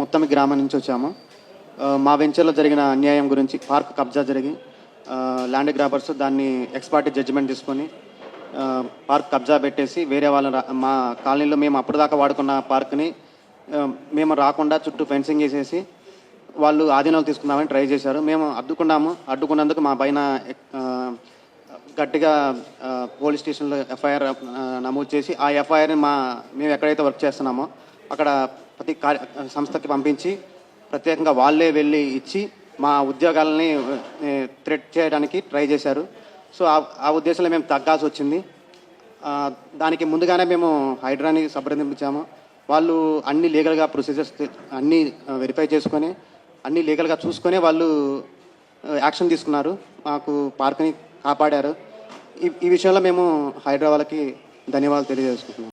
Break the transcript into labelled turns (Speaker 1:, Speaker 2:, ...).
Speaker 1: మొత్తం గ్రామం నుంచి వచ్చాము. మా వెంచర్లో జరిగిన అన్యాయం గురించి పార్క్ కబ్జా జరిగి ల్యాండ్ గ్రాబర్స్ దాన్ని ఎక్స్పర్ట్ జడ్జిమెంట్ తీసుకొని పార్క్ కబ్జా పెట్టేసి వేరే వాళ్ళ మా కాలనీలో మేము అప్పటిదాకా వాడుకున్న పార్క్ని మేము రాకుండా చుట్టూ ఫెన్సింగ్ వేసేసి వాళ్ళు ఆధీనంలో తీసుకుందామని ట్రై చేశారు. మేము అడ్డుకున్నాము. అడ్డుకున్నందుకు మా పైన గట్టిగా పోలీస్ స్టేషన్లో ఎఫ్ఐఆర్ నమోదు చేసి ఆ ఎఫ్ఐఆర్ని మా మేము ఎక్కడైతే వర్క్ చేస్తున్నామో అక్కడ ప్రతి కార్య సంస్థకి పంపించి ప్రత్యేకంగా వాళ్ళే వెళ్ళి ఇచ్చి మా ఉద్యోగాలని థ్రెట్ చేయడానికి ట్రై చేశారు. సో ఆ- ఉద్దేశంలో మేము తగ్గాల్సి వచ్చింది. దానికి ముందుగానే మేము హైడ్రాని సంప్రదించాము వాళ్ళు అన్ని లీగల్గా ప్రొసీజర్స్ అన్నీ వెరిఫై చేసుకొని అన్ని లీగల్గా చూసుకొని వాళ్ళు యాక్షన్ తీసుకున్నారు. మాకు పార్క్ని కాపాడారు. ఈ ఈ విషయంలో మేము హైదరాబాద్కి ధన్యవాదాలు తెలియజేసుకుంటున్నాం.